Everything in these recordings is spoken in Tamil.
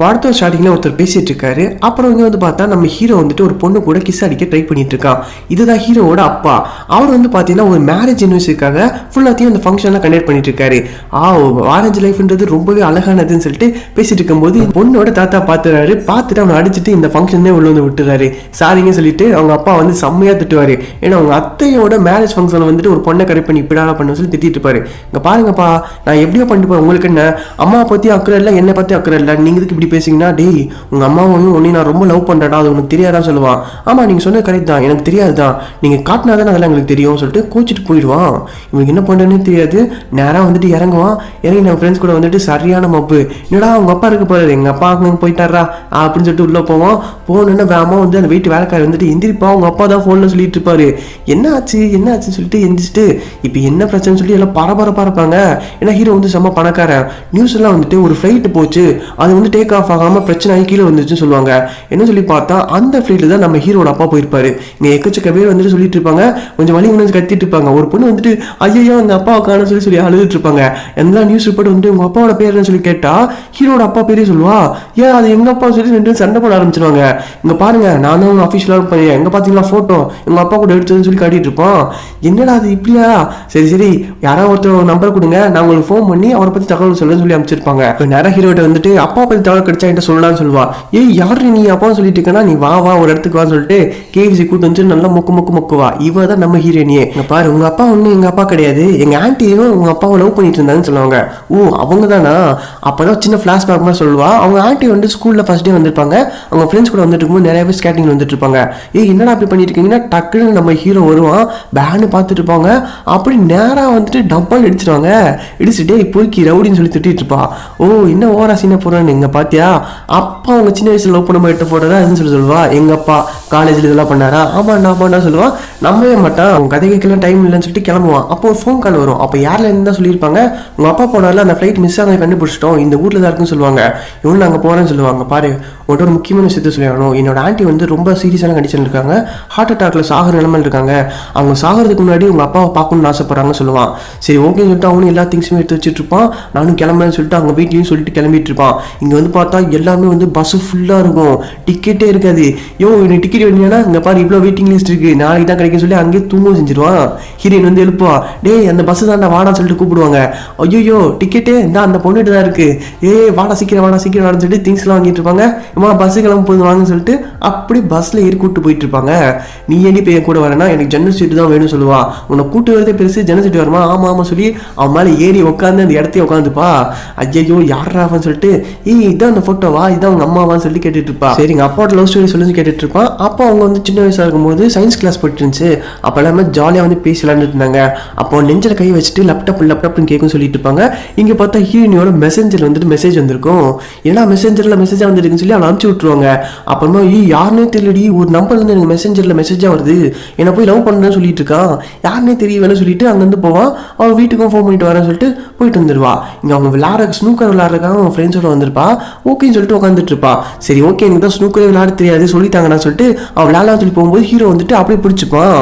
படத்தோட ஸ்டார்டிங்கில் ஒருத்தர் பேசிகிட்டு இருக்காரு. அப்புறம் இங்கே வந்து பார்த்தா நம்ம ஹீரோ வந்துட்டு ஒரு பொண்ணு கூட கிஸ் அடிக்க ட்ரை பண்ணிட்டு இருக்கான். இதுதான் ஹீரோவோட அப்பா. அவர் வந்து பார்த்தீங்கன்னா ஒரு மேரேஜ் யூனிவர்சிட்டிக்காக ஃபுல்லாத்தையும் அந்த ஃபங்க்ஷன்லாம் கண்டக்ட் பண்ணிட்டு இருக்காரு. ஆ மேரேஜ் லைஃப்ன்றது ரொம்பவே அழகானதுன்னு சொல்லிட்டு பேசிட்டு இருக்கும்போது பொண்ணோட தாத்தா பார்த்துறாரு பார்த்துட்டு அவனை அடிச்சுட்டு இந்த ஃபங்க்ஷனே உள்ள வந்து விட்டுறாரு. சாரிங்க சொல்லிட்டு அவங்க அப்பா வந்து செம்மையாக திட்டுவார். ஏன்னா அவங்க அத்தையோட மேரேஜ் ஃபங்க்ஷனில் வந்துட்டு ஒரு பொண்ணை கரெக்ட் பண்ணி இப்படிடா பண்ண சொல்லி திட்டிட்டு இருப்பாரு. இங்கே பாருங்கப்பா நான் எப்படியோ பண்ணிட்டு போறேன். உங்களுக்கு என்ன? அம்மா பற்றி அக்கறை இல்லை என்னை பற்றி அக்கறை இல்லை. நீங்க இதுக்கு இப்படி பேசிங்கன்னா டேய் உங்க அம்மாவையும் உன்னையும் நான் ரொம்ப லவ் பண்ணுறேன்டா அது உனக்கு தெரியாதா? சொல்லுவான் ஆமா நீங்கள் சொன்னது கரெக்ட் தான். எனக்கு தெரியாது தான் நீங்க காட்டினாதான் அதெல்லாம் எங்களுக்கு தெரியும் சொல்லிட்டு கோச்சிட்டு போயிடுவான் இவனுக்கு என்ன பண்ணுறேன்னு தெரியாது. நேராக வந்துட்டு இறங்குவான் இறங்கி நம்ம ஃப்ரெண்ட்ஸ் கூட வந்துட்டு சரியான மப்பு. என்னடா அவங்க அப்பா இருக்க போறாரு எங்கள் அப்பா அங்கே போயிட்டாரா அப்படின்னு சொல்லிட்டு உள்ளே போவோம் போகணுன்னு வேமா வந்து அந்த வீட்டு வேலைக்காரர் வந்துட்டு எந்திரிப்பா உங்கள் அப்பா தான் ஃபோனில் சொல்லிட்டு இருப்பாரு. என்ன ஆச்சு? என்ன ஆச்சுன்னு சொல்லிட்டு எந்திரிச்சிட்டு இப்போ என்ன பிரச்சனை சொல்லி எல்லாம் பரபரப்பாக இருப்பாங்க. ஏன்னா ஹீரோ வந்து செம்ம பணக்காரன். நியூஸ் எல்லாம் வந்துட்டு ஒரு ஃப்ளைட்டு போச்சு. அது வந்து டேக் ஆஃப் ஆகாம பிரச்சனை ஆகி கீழே வந்துச்சுன்னு சொல்லுவாங்க. என்ன சொல்லி பார்த்தா அந்த ஃபீல்டு தான் நம்ம ஹீரோட அப்பா போயிருப்பாரு. இங்கே எக்கச்சக்க பேர் வந்துட்டு சொல்லிட்டு இருப்பாங்க. கொஞ்சம் வழி உணர்ந்து கத்திட்டு இருப்பாங்க. ஒரு பொண்ணு வந்துட்டு ஐயோ அந்த அப்பா காண சொல்லி சொல்லி அழுதுட்டு இருப்பாங்க. எல்லா நியூஸ் ரிப்போர்ட் வந்து உங்க அப்பாவோட பேர் என்ன சொல்லி கேட்டா ஹீரோட அப்பா பேரே சொல்லுவா. ஏன் அது எங்க அப்பா? சொல்லி ரெண்டு சண்டை போட ஆரம்பிச்சிருவாங்க. இங்க பாருங்க நான் தான் அஃபிஷியலாக இருப்பேன் எங்க பாத்தீங்களா போட்டோ எங்க அப்பா கூட எடுத்ததுன்னு சொல்லி காட்டிட்டு இருப்போம் என்னடா அது இப்படியா? சரி சரி. யாராவது ஒருத்தர் நம்பர் கொடுங்க. நான் உங்களுக்கு ஃபோன் பண்ணி அவரை பத்தி தகவல் சொல்லுன்னு சொல்லி அமைச்சிருப்பாங்க நேரம் ஹீரோட்ட வந்துட்டு அப்பா பத்தி தகவல் கிடைச்சா என்கிட்ட சொல்லலாம்னு சொல்லுவா. ஏய் யாரு நீ அப்பா சொல்லிட்டு இருக்கேன்னா நீ வா வா ஒரு இடத்துக்கு வான்னு சொல்லிட்டு கேவிசி கூட்டு வந்து நல்லா மொக்கு மொக்கு மொக்குவா. இவ தான் நம்ம ஹீரோனியே இங்க பாரு உங்க அப்பா ஒண்ணு எங்க அப்பா கிடையாது. எங்க ஆன்ட்டியும் உங்க அப்பாவை லவ் பண்ணிட்டு இருந்தாங்கன்னு சொல்லுவாங்க. ஓ அவங்க தானா அப்பதான் சின்ன ஃபிளாஷ்பேக் மாதிரி சொல்லுவா. அவங்க ஆன்ட்டி வந்து ஸ்கூல்ல ஃபர்ஸ்ட் டே வந்திருப்பாங்க. அவங்க ஃப்ரெண்ட்ஸ் கூட வந்துட்டு இருக்கும்போது நிறைய பேர் ஸ்கேட்டிங் வந்துட்டு இருப்பாங்க. ஏய் என்னடா அப்படி பண்ணிட்டு இருக்கீங்கன்னா டக்குன்னு நம்ம ஹீரோ வருவான். பேனு பார்த்துட்டு இருப்பாங்க. அப்படி நேரா வந்துட்டு டப்பால் அடிச்சிருவாங்க. இடிச்சுட்டே பொறுக்கி ரவுடின்னு சொல்லி திட்டிட்டு இருப்பா. ஓ என்ன ஓரா சீனை போடுறான்னு எங்க பார்த்தியா அப்பா அவங்க சின்ன வயசுல லவ் பண்ணும்போது எடுத்து போட்டதா? அதுன்னு சொல்லி சொல்லுவா. எங்கப்பா காலேஜில் இதெல்லாம் பண்ணாரா? ஆமா நான் ஆமாண்டா சொல்லுவான் நம்பவே மாட்டான். அவன் கதை கேட்கலாம் டைம் இல்லைன்னு சொல்லிட்டு கிளம்புவான். அப்போ ஒரு ஃபோன் கால் வரும். அப்போ யாரில் இருந்தால் சொல்லியிருப்பாங்க? உங்கள் அப்பா போனால அந்த ஃப்ளைட் மிஸ் ஆக கண்டுபிடிச்சிட்டோம். இந்த ஊரில் தான் இருக்குன்னு சொல்லுவாங்க. இவனு அங்கே போகிறேன்னு சொல்லுவாங்க. பாரு உன்கிட்ட ஒரு முக்கியமான விஷயத்த சொல்லணும் என்னோட ஆண்டி வந்து ரொம்ப சீரியஸான கண்டிஷன் இருக்காங்க. ஹார்ட் அட்டாக்ல சாகிற நிலைமையில இருக்காங்க. அவங்க சாகிறதுக்கு முன்னாடி உங்கள் அப்பாவை பார்க்கணும்னு ஆசைப்படுறாங்கன்னு சொல்லுவான். சரி ஓகேன்னு சொல்லிட்டு அவனும் எல்லா திங்ஸுமே எடுத்து வச்சுட்டு இருப்பான். நானும் கிளம்புறேன்னு சொல்லிட்டு அவங்க வீட்லேயும் சொல்லிட்டு கிளம்பிட்டு இருப்பான். இங்கே வந்து பார்த்தா எல்லாமே வந்து பஸ் ஃபுல்லாக இருக்கும். டிக்கெட்டே இருக்காது. யோ இன்னைக்கு டிக்கெட் வேணும்னா இங்கே பாரு இவ்வளோ வெயிட்டிங் லிஸ்ட் இருக்குது நாளைக்கு தான் கிடைக்கும் சொல்லி அங்கேயே தூங்கவும் செஞ்சிருவான். ஹீரோயின் வந்து எழுப்புவா. டேய் அந்த பஸ்ஸு தான்டா வாடான்னு சொல்லிட்டு கூப்பிடுவாங்க. ஐயோ டிக்கெட்டே இந்த அந்த பொண்ணுகிட்ட தான் இருக்கு. ஏய் வாடா சீக்கிரம் வாடா சீக்கிரம் வாடான்னு சொல்லிட்டு திங்ஸ்லாம் வாங்கிட்டு இருப்பாங்க. அம்மா பஸ்ஸு கிளம்ப போது வாங்கன்னு சொல்லிட்டு அப்படி பஸ்ஸில் ஏறி கூட்டு போயிட்டு இருப்பாங்க. நீ ஏடி போய் என் கூட வரேன்னா எனக்கு ஜன்னல் சீட்டு தான் வேணும்னு சொல்லுவா. உன்னை கூட்டு வரதே பெருசு ஜன்னல் சீட்டு வருமா? ஆமா ஆமா சொல்லி அவன் மேலே ஏறி உட்காந்து அந்த இடத்தையே உட்காந்துப்பா ஐயோ யாராவான்னு சொல்லிட்டு ஏய் இதான் அந்த ஃபோட்டோவா இதான் உங்கள் அம்மாவான்னு சொல்லி கேட்டுட்டு இருப்பா. சரி எங்கள் அப்பாவோட லவ் ஸ்டோரி சொல்லி கேட்டுட்டு இருப்பான். அப்போ அவங்க வந்து சின்ன வயசாக இருக்கும்போது சயின்ஸ் கிளாஸ் போயிட்டு இருந்துச்சு அப்போ எல்லாமே ஜாலியாக வந்து பேசி இருந்தாங்க. அப்போ நெஞ்சில் கை வச்சுட்டு லேப்டாப் லேப்டாப்னு கேட்கும் சொல்லிட்டு இருப்பாங்க. இங்கே பார்த்தா ஹீரோனியோட மெசேஞ்சர் வந்துட்டு மெசேஜ் வந்திருக்கும். ஏன்னா மெசேஞ்சரில் மெசேஜாக வந்துருக்குன்னு சொல்லி அவளை அனுப்பிச்சி விட்ருவாங்க அப்புறமா ஐயோ யாருன்னே தெரியலடி. ஒரு நம்பர் வந்து எனக்கு மெசேஞ்சரில் மெசேஜாக வருது. என்னை போய் லவ் பண்ணுறேன்னு சொல்லிட்டு இருக்கான். யாருனே தெரியவேன்னு சொல்லிட்டு அங்கேருந்து போவான். அவன் வீட்டுக்கும் ஃபோன் பண்ணிட்டு வரேன்னு சொல்லிட்டு போயிட்டு வந்துடுவா. இங்கே அவங்க விளாட்ற ஸ்னூக்கர் விளையாடுறதுக்காக அவன் ஃப்ரெண்ட்ஸோட வந்திருப்பா. ஓகேன்னு சொல்லிட்டு உட்காந்துட்டு இருப்பா. சரி ஓகே எனக்கு தான் ஸ்னூக்கரே விளாட தெரியாது. சொல்லித்தாங்கன்னு சொல்லிட்டு அவன் விளையாடலாம் சொல்லி போகும்போது ஹீரோ வந்துட்டு அப்படியே பிடிச்சிப்பான்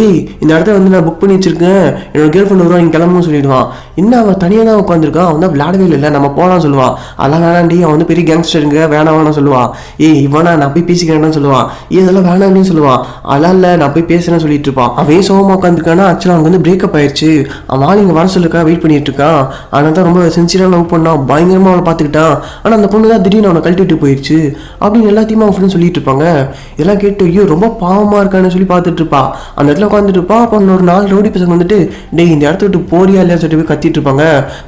ஏய் இந்த இடத்த வந்து நான் புக் பண்ணி வச்சிருக்கேன். என்னோட கேர்ள் ஃப்ரெண்ட் வருவான் இங்கே கிளம்புன்னு சொல்லிடுவான். என்ன அவன் தனியாக தான் உட்காந்துருக்கான் அவன் தான் விளையாடவே இல்லை நம்ம போகலாம்னு சொல்லுவான். அதெல்லாம் வேணாண்டி அவன் வந்து பெரிய கேங்ஸ்டருங்க வேணாம் வேணாம் சொல்லுவான். ஏய் இவனா நான் போய் பேசிக்கிறேன்னு சொல்லுவான். ஏ இதெல்லாம் வேணாம்னு சொல்லுவான். அதெல்லாம் இல்லை நான் போய் பேசுறேன்னு சொல்லிட்டு இருப்பான். அவன் சோகமாக உட்காந்துருக்கானா ஆக்சுவலாக அவனுக்கு வந்து பிரேக்கப் ஆயிடுச்சு அவன் இங்கே வர சொல்லுக்கா வெயிட் பண்ணிட்டு இருக்கான். ஆனால் தான் ரொம்ப சின்சியராக லவ் பண்ணான். பயங்கரமாக அவனை பார்த்துக்கிட்டான். ஆனால் அந்த பொண்ணு தான் திடீர்னு அவனை கழட்டி விட்டு போயிடுச்சு அப்படின்னு எல்லாத்தையுமே அவன் ஃப்ரெண்ட் சொல்லிட்டு இருப்பாங்க. இதெல்லாம் கேட்டு ஐயோ ரொம்ப பாவமாக இருக்கான்னு சொல்லி பார்த்துட்டு இருப்பா அந்த இடத்துல உட்காந்துட்டு இருப்பா அப்போ ஒரு நாலு ரவுடி பசங்க வந்துட்டு டேய் இந்த இடத்த விட்டு போறியா இல்லையா சொல்லிட்டு போய் கத்திட்டு இருப்பாங்க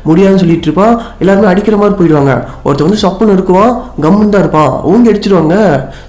முடியாதுன்னு சொல்லிட்டு இருப்பான் எல்லாருமே அடிக்கிற மாதிரி போயிடுவாங்க. ஒருத்தர் வந்து சப்புன்னு இருக்குவான் கம்முன்னு தான் இருப்பான். ஊங்கி அடிச்சிருவாங்க.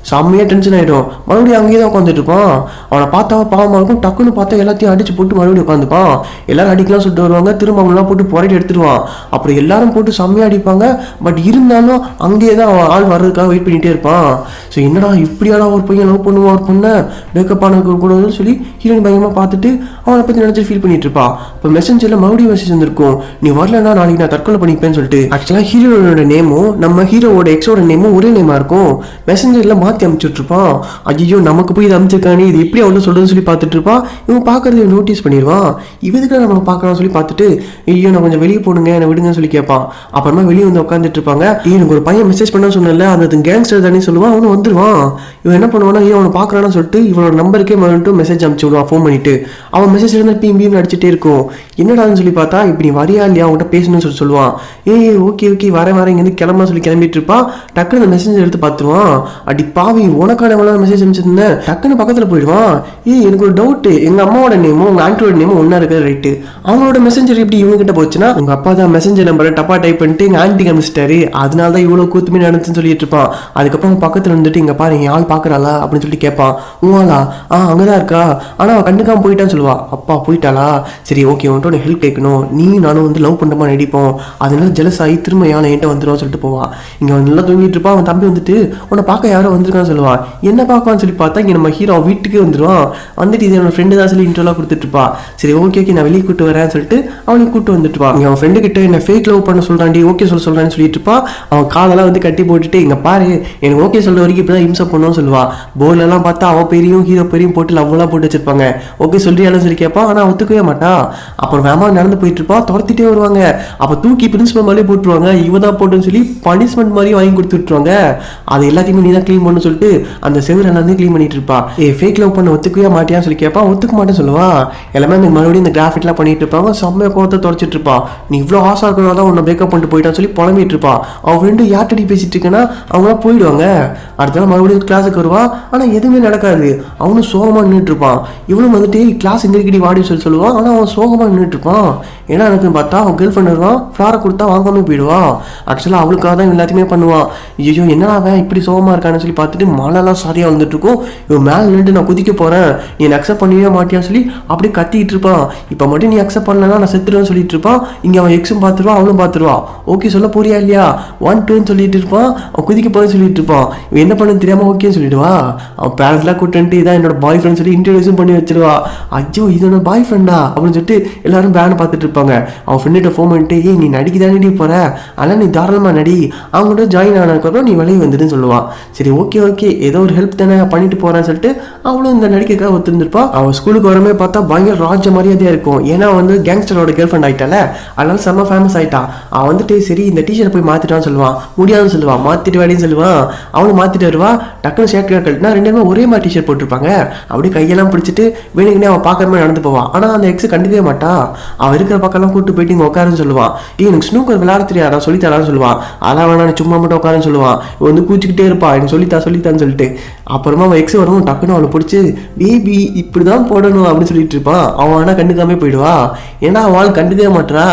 செம்மையாக டென்ஷன் ஆகிடும் மறுபடியும் அங்கேயே தான் உட்காந்துட்டு இருப்பான் அவனை பார்த்தா பாவமாக இருக்கும். டக்குன்னு பார்த்தா எல்லாத்தையும் அடிச்சு போட்டு மறுபடியும் உட்காந்துப்பான் எல்லாரும் அடிக்கலாம் சொல்லிட்டு வருவாங்க. திரும்ப அவங்களாம் போட்டு புரட்டி எடுத்துருவான் அப்புறம் எல்லாரும் போட்டு செம்மையாக அடிப்பாங்க. பட் இருந்தாலும் அங்கேயே தான் அவன் ஆள் வர்றதுக்காக வெயிட் பண்ணிட்டே இருப்பான். ஸோ என்னடா இப்படியாடா ஒரு பையன் லவ் பண்ணுவான் ஒரு பொண்ணை பிரேக்கப் ஆனதுக்கு கூடாதுன்னு சொல்லி ஹீரோயின் பயங்கரமாக பார்த்துட்டு அவனை பற்றி நினச்சி ஃபீல் பண்ணிட்டு இருப்பா. இப்போ மெசேஜரில் மறுபடியும் மெசேஜ் வந்திருக்கும். நீ வரலன்னா நாளைக்கு நான் தற்கொலை பண்ணிப்பேன்னு சொல்லிட்டு. ஆக்சுவலாக ஹீரோயினோட நேமும் நம்ம ஹீரோவோட எக்ஸோட நேமும் ஒரே நேமாக இருக்கும். மெசஞ்சரில் மாற்றி அமைச்சிட்ருப்பான் ஐயோ நமக்கு போய் இது அமைச்சிருக்கானே இது எப்படி அவனு சொல்றதுன்னு சொல்லி பார்த்துட்டு இருப்பான் இவன் பார்க்கறத நோட்டீஸ் பண்ணிடுவான் இவதுக்கு நம்ம பார்க்கலாம் சொல்லி பார்த்துட்டு ஐயோ நான் கொஞ்சம் வெளியே போடுங்க என்னை விடுங்கன்னு சொல்லி கேட்பான் அப்புறமா வெளியே வந்து உட்காந்துட்டு இருப்பாங்க. எனக்கு ஒரு பையன் மெசேஜ் பண்ண சொன்னல அந்த கேங்ஸ்டர் தானே சொல்லுவான் அவனும் வந்துருவான். இவன் என்ன பண்ணுவானா ஏன் அவனை பார்க்கறான்னு சொல்லிட்டு இவனோட நம்பருக்கே மட்டும் மெசேஜ் அனுப்பிச்சு விடுவான் ஃபோன் பண்ணிட்டு. அவன் மெசேஜ் இருந்தால் பீம் பீம் அடிச்சுட்டே இருக்கும். என்னடான்னு சொல்லி பார்த்தா இப்படி வரியா இல்லையா? அவன்கிட்ட பேசணும்னு சொல்லி சொல்லுவான். ஏய் ஓகே ஓகே வரேன் வரேன் இங்கேருந்து கிளம்ப சொல்லி கிளம்பிட்டு இருப்பான். டக்குன்னு அந்த மெசேஜ் எடுத்து பார்த்துருவான். அடி பாவி உனக்கான எவ்வளோ மெசேஜ் அனுப்பிச்சிருந்தேன்? டக்குன்னு பக்கத்தில் போயிடுவான். ஏய் எனக்கு ஒரு டவுட்டு எங்கள் அம்மாவோட நேமும் உங்கள் ஆண்ட்ராய்டு நேமும் ஒன்றா இருக்கிறது ரைட்டு அவங்களோட மெசேஞ்சர் எப்படி இவங்ககிட்ட போச்சுன்னா உங்கள் அப்பா தான் மெசேஞ்சர் நம்பரை டப்பா டைப் பண்ணிட்டு எங்கள் ஆண்டி கமிச்சிட்டாரு அதனால தான் இவ்வளோ கூத்துமே நடந்துன்னு சொல்லிட்டு இருப்பான். அதுக்கப்புறம் பக்கத்தில் இருந்துட்டு இங்கே பாரு என் ஆள் பார்க்குறாளா? அப்படின்னு சொல்லிட்டு கேட்பான் உங்களா ஆ அங்கே தான் இருக்கா? ஆனால் அவன் கண்டுக்காம போயிட்டான்னு சொல்லுவா. அப்பா போயிட்டாளா? சரி ஓகே உன்ட்டு உனக்கு ஹெல்ப் கேட்கணும். நீ நானும் வந்து லவ் பண்ணுறமா நடிப்போம். அதனால ஜெலஸ் ஆகி திரும்ப யானை என்கிட்ட வந்துடும் சொல்லிட்டு போவான் இங்கே அவன் நல்லா தூங்கிட்டு இருப்பான் அவன் தம்பி வந்துட்டு உன்னை பார்க்க யாரோ வந்திருக்கான்னு சொல்லுவான் என்ன பார்க்கலான்னு சொல்லி பார்த்தா இங்கே நம்ம ஹீரோ வீட்டுக்கே வந்துடுவான் வந்துட்டு இது என்னோட ஃப்ரெண்டு தான் சொல்லி இன்ட்ரோலாம் கொடுத்துட்ருப்பா சரி ஓகே ஓகே நான் வெளியே கூட்டு வரேன்னு சொல்லிட்டு அவனையும் கூட்டு வந்துட்டுவான் இங்கே அவன் ஃப்ரெண்டு கிட்ட என்ன ஃபேக் லவ் பண்ண சொல்றான்டி ஓகே சொல்ல சொல்கிறான்னு சொல்லிட்டு இருப்பா. அவன் காதெல்லாம் வந்து கட்டி போட்டுட்டு இங்கே பாரு எனக்கு ஓகே சொல்கிற வரைக்கும் இப்படி தான் இம்சை பண்ணுவோம் சொல்லுவா. போர்லெல்லாம் பார்த்தா அவள் பெரியும் ஹீரோ பெரியும் போட்டு லவ்லாம் போட்டு வச்சிருப்பாங்க. ஓகே சொல்றியாலும் சொல்லி கேட்பான் ஆனால் ஒத்துக்கவே மாட்டான் அப்புறம் வேமா நடந்து போயிட்டு இருப்பா துரத்திட்டே வருவாங்க. அப்போ தூக்கி பிரின்சிபல் மாதிரியே போட்டுருவாங்க. இவ தான் போட்டுன்னு சொல்லி பனிஷ்மெண்ட் மாதிரி வாங்கி கொடுத்து விட்டுருவாங்க. அது எல்லாத்தையுமே நீ தான் க்ளீன் பண்ணு சொல்லிட்டு அந்த செவர் எல்லாத்தையும் க்ளீன் பண்ணிட்டு இருப்பா. ஏ ஃபேக் லவ் பண்ண ஒத்துக்கவே மாட்டியான்னு சொல்லி கேட்பான் ஒத்துக்க மாட்டேன்னு சொல்லுவா. எல்லாமே அந்த மறுபடியும் இந்த கிராஃபிட்லாம் பண்ணிட்டு இருப்பாங்க. செம்மைய கோவத்தை தொடச்சிட்டு இருப்பா. நீ இவ்வளோ ஆசை இருக்கிறதா தான் உன்னை பிரேக்கப் பண்ணிட்டு போயிட்டான்னு சொல்லி புலம்பிட்டு இருப்பா. அவன் ஃப்ரெண்டு யார்ட்டடி பேசிட்டு இருக்கேன்னா அவங்களாம் போயிடுவாங்க. அடுத்த நாள் மறுபடியும் கிளாஸுக்கு வருவா. ஆனால் எதுவுமே நடக்காது. அவனும் சோகமாக நின்றுட்டுருப்பான் இவனும் வந்துட்டு கிளாஸ் எங்க வாடி சொல்லி சொல்லுவான். ஆனால் அவன் சோகமாக நின்றுட்டுருப்பான் ஏன்னா எனக்கு பார்த்தா அவன் கேர்ள் ஃப்ரெண்ட் வருவான். ஃப்ளாரை கொடுத்தா வாங்காமல் போயிடுவான். ஆக்சுவலாக அவளுக்காக தான் எல்லாத்தையுமே பண்ணுவான். ஐயோ என்னடா அவன் இப்படி சோகமாக இருக்கான்னு சொல்லி பார்த்துட்டு மழைலாம் சரியாக வந்துட்டுருக்கும். இவன் மேலே நின்று நான் குதிக்க போகிறேன் நீ அக்செப்ட் பண்ணவே மாட்டியான்னு சொல்லி அப்படியே கத்திக்கிட்டு இருப்பான். இப்போ மட்டும் நீ அக்செப்ட் பண்ணலன்னா நான் செத்துருவேன் சொல்லிட்டு இருப்பான். இங்கே அவன் எக்ஸும் பார்த்துருவான் அவளும் பார்த்துருவான். ஓகே சொல்ல போறியா இல்லையா? ஒன் டூன்னு சொல்லிட்டு இருப்பான். அவன் குதிக்க போறேன்னு சொல்லிட்டு இருப்பான். இவன் என்ன பண்ணு தெரியாமல் ஓகேன்னு சொல்லிடுவா? அவன் பேரண்ட்லாம் கூட்டிட்டு இதான் என்னோட பாய் ஃப்ரெண்ட் சொல்லி இன்ட்ரடியூஸும் பண்ணி வச்சிருவா. ஐயோ இது என்னோட பாய் ஃப்ரெண்டா அப்படின்னு சொல்லிட்டு எல்லாரும் பேனை பார்த்துட்டு இருப்பாங்க. அவன் ஃப்ரெண்ட்ட ஃபோன் பண்ணிட்டு ஏய் நீ நடிக்க தானே போகிற அதெல்லாம் நீ தாராளமாக நடி. அவங்கள்ட்ட ஜாயின் ஆனதுக்கப்புறம் நீ வெளியே வந்துடுன்னு சொல்லுவான் சரி ஓகே ஓகே ஏதோ ஒரு ஹெல்ப் தானே பண்ணிட்டு போகிறான்னு சொல்லிட்டு அவளும் இந்த நடிக்கிறதுக்காக ஒத்துருந்துருப்பா. அவன் ஸ்கூலுக்கு வரமே பார்த்தா பயங்கர ராஜ மரியாதையாக இருக்கும். ஏன்னா வந்து கேங்ஸ்டரோட கேர்ள் ஃப்ரெண்ட் ஆயிட்டால அதனால செம்ம ஃபேமஸ் ஆயிட்டா. அவன் வந்துட்டு சரி இந்த டீஷர்ட் போய் மாற்றிட்டான்னு சொல்லுவான். முடியாதுன்னு சொல்லுவான். மாற்றிட்டு வேலைன்னு சொல்லுவான். அவனும் மாற்றிட்டு வருவா. டக்குனு ஷர்ட் ஏன்னா ரெண்டு பேரும் ஒரே மாதிரி டிஷர்ட் போட்டிருப்பாங்க. அப்படியே கையெல்லாம் பிடிச்சிட்டு வேணுங்கன்னே அவன் பார்க்குற மாதிரி நடந்து போவான். ஆனால் அந்த எக்ஸ் கண்டுக்கவே மாட்டான் அவன் இருக்கிற பக்கம்லாம் கூட்டு போயிட்டு இங்கே உட்காருன்னு சொல்லுவான். ஏய் எனக்கு ஸ்னூக்கர் விளையாட தெரியாதா சொல்லித்தரான்னு சொல்லுவான். அதெல்லாம் வேணா சும்மா மட்டும் உட்காருன்னு சொல்லுவான். இவன் வந்து கூச்சிக்கிட்டே இருப்பா. எனக்கு சொல்லித்தா சொல்லித்தான்னு சொல்லிட்டு. அப்புறமா அவன் எக்ஸ் வரும் டக்குன்னு அவளை பிடிச்சி பேபி இப்படி தான் போடணும் அப்படின்னு சொல்லிட்டு இருப்பான். அவன் ஆனால் கண்டுக்காமே போயிடுவா. ஏன்னா அவள் கண்டுக்கவே மாட்டா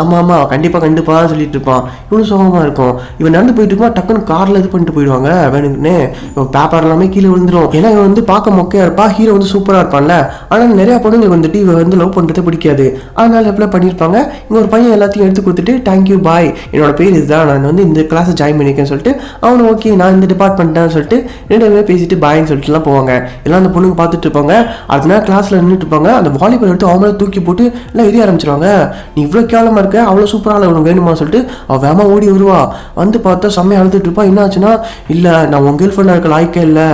ஆமா ஆமா அவன் கண்டுப்பான்னு கண்டுப்பா சொல்லிட்டு இருப்பான். இவனும் சோகமா இருக்கும். இவன் நடந்து போயிட்டு இருப்பான் டக்குன்னு காரில் இது பண்ணிட்டு போயிடுவாங்க. வேணுங்கன்னு இவன் பேப்பர் எல்லாமே கீழே விழுந்துரும். ஏன்னா இவன் வந்து பார்க்க மொக்கையா இருப்பா ஹீரோ வந்து சூப்பரா இருப்பான்ல. ஆனால் நிறைய பொண்ணுங்களுக்கு வந்துட்டு இவன் வந்து லவ் பண்றது பிடிக்காது. அதனால எப்படி பண்ணியிருப்பாங்க இங்க ஒரு பையன் எல்லாத்தையும் எடுத்து கொடுத்துட்டு தேங்க்யூ பாய் என்னோட பேர் இதுதான். நான் வந்து இந்த கிளாஸ் ஜாயின் பண்ணிருக்கேன்னு சொல்லிட்டு அவனு ஓகே நான் இந்த டிபார்ட்மெண்ட் தான் சொல்லிட்டு ரெண்டு பேரும் பேசிட்டு பாய்ன்னு சொல்லிட்டுலாம் போவாங்க. எல்லாம் அந்த பொண்ணுங்க பார்த்துட்டு இருப்பாங்க. அதனால நேரம் கிளாஸ்ல நின்றுட்டு இருப்பாங்க. அந்த வாலிபால் எடுத்து அவங்கள தூக்கி போட்டு எல்லாம் எரிய ஆரம்பிச்சிருவாங்க. நீ இவ்வளோ கேவலமா இருக்க. அவ்வளோ சூப்பராக உனக்கு வேணுமா? சொல்லிட்டு அவள் வேமா ஓடி வருவா. வந்து பார்த்தா செம்மையா அழுதுட்டு இருப்பா. என்ன ஆச்சுன்னா இல்லை நான் உன் கேர்ள் ஃப்ரெண்டாக இருக்க லாய்க்கே இல்லை.